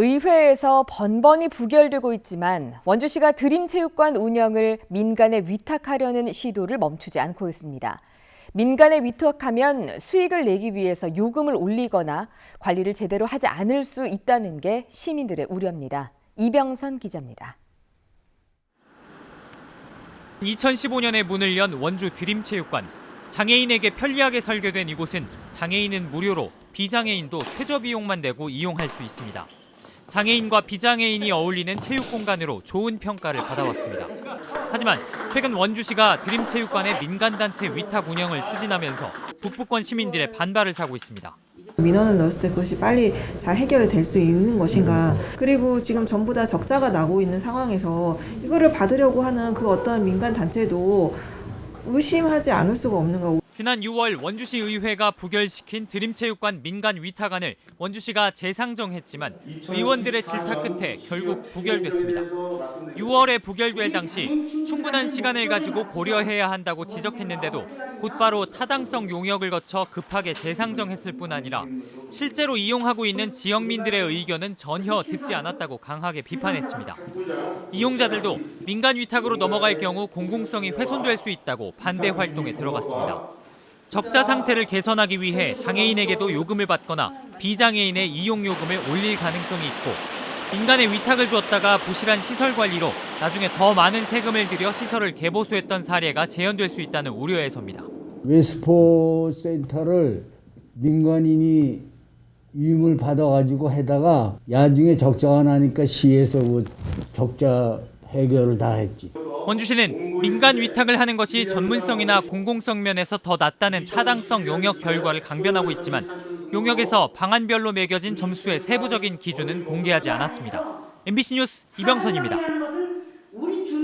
의회에서 번번이 부결되고 있지만 원주시가 드림체육관 운영을 민간에 위탁하려는 시도를 멈추지 않고 있습니다. 민간에 위탁하면 수익을 내기 위해서 요금을 올리거나 관리를 제대로 하지 않을 수 있다는 게 시민들의 우려입니다. 이병선 기자입니다. 2015년에 문을 연 원주 드림체육관. 장애인에게 편리하게 설계된 이곳은 장애인은 무료로 비장애인도 최저 비용만 내고 이용할 수 있습니다. 장애인과 비장애인이 어울리는 체육 공간으로 좋은 평가를 받아왔습니다. 하지만 최근 원주시가 드림체육관의 민간단체 위탁 운영을 추진하면서 북부권 시민들의 반발을 사고 있습니다. 민원을 넣었을 때 그것이 빨리 잘 해결이 될수 있는 것인가. 그리고 지금 전부 다 적자가 나고 있는 상황에서 이거를 받으려고 하는 그 어떤 민간 단체도 의심하지 않을 수가 없는 거고. 지난 6월 원주시 의회가 부결시킨 드림체육관 민간 위탁안을 원주시가 재상정했지만 의원들의 질타 끝에 결국 부결됐습니다. 6월에 부결될 당시 충분한 시간을 가지고 고려해야 한다고 지적했는데도 곧바로 타당성 용역을 거쳐 급하게 재상정했을 뿐 아니라 실제로 이용하고 있는 지역민들의 의견은 전혀 듣지 않았다고 강하게 비판했습니다. 이용자들도 민간 위탁으로 넘어갈 경우 공공성이 훼손될 수 있다고 반대 활동에 들어갔습니다. 적자 상태를 개선하기 위해 장애인에게도 요금을 받거나 비장애인의 이용 요금을 올릴 가능성이 있고 민간에 위탁을 주었다가 부실한 시설 관리로 나중에 더 많은 세금을 들여 시설을 개보수했던 사례가 재현될 수 있다는 우려에서입니다. 웨스포 센터를 민간인이 위임을 받아가지고 해다가 나중에 적자가 나니까 시에서 그 적자 해결을 다 했지. 원주시는 민간 위탁을 하는 것이 전문성이나 공공성 면에서 더 낫다는 타당성 용역 결과를 강변하고 있지만 용역에서 방안별로 매겨진 점수의 세부적인 기준은 공개하지 않았습니다. MBC 뉴스 이병선입니다.